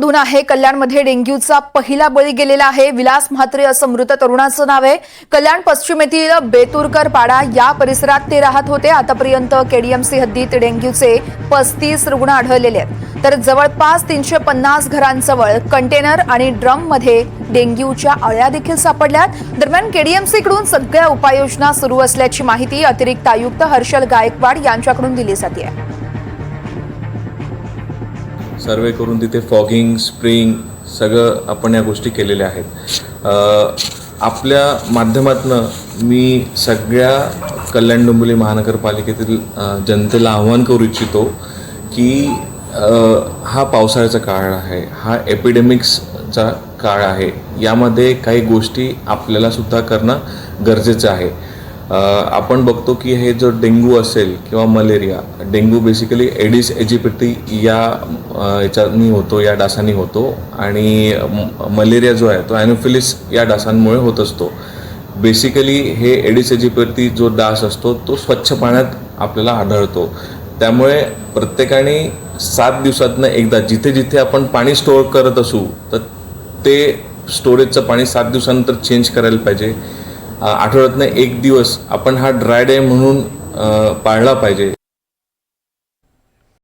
दोन आहे. कल्याणमध्ये डेंग्यूचा पहिला बळी गेलेला आहे. विलास म्हात्रे असं मृत तरुणाचं नाव आहे. कल्याण पश्चिमेतील बेतुरकर पाडा या परिसरात ते राहत होते. आतापर्यंत केडीएमसी हद्दीत डेंग्यूचे पस्तीस रुग्ण आढळलेले आहेत. तर जवळपास तीनशे पन्नास घरांजवळ कंटेनर आणि ड्रममध्ये डेंग्यूच्या अळ्या देखील सापडल्यात दरम्यान केडीएमसीकडून सगळ्या उपाययोजना सुरू असल्याची माहिती अतिरिक्त आयुक्त हर्षल गायकवाड यांच्याकडून दिली जाते. सर्वे करून तिथे फॉगिंग स्प्रिंग सगळं आपण या गोष्टी केलेल्या आहेत. आपल्या माध्यमातनं मी सगळ्या कल्याण डोंबिवली महानगरपालिकेतील जनतेला आव्हान करू इच्छितो की हा पावसाळ्याचा काळ आहे हा एपिडेमिक्सचा काळ आहे यामध्ये काही गोष्टी आपल्याला सुद्धा करणं गरजेचं आहे. आपण बघतो की हे जो डेंग्यू असेल किंवा malaria dengue basically Aedes aegypti या याच्यानी होतो या डासांनी होतो आणि म- मलेरिया जो आहे तो ॲनोफिलिस या डासांमुळे होत असतो. बेसिकली हे एडिस एजिपेटी जो डास असतो तो स्वच्छ पाण्यात आपल्याला आढळतो. त्यामुळे प्रत्येकाने सात दिवसातनं एकदा जिथे जिथे आपण पाणी स्टोअर करत असू तर ते स्टोरेजचं पाणी सात दिवसानंतर चेंज करायला पाहिजे. आठवड्यातनं एक दिवस आपण हा ड्राय डे म्हणून पाळला पाहिजे.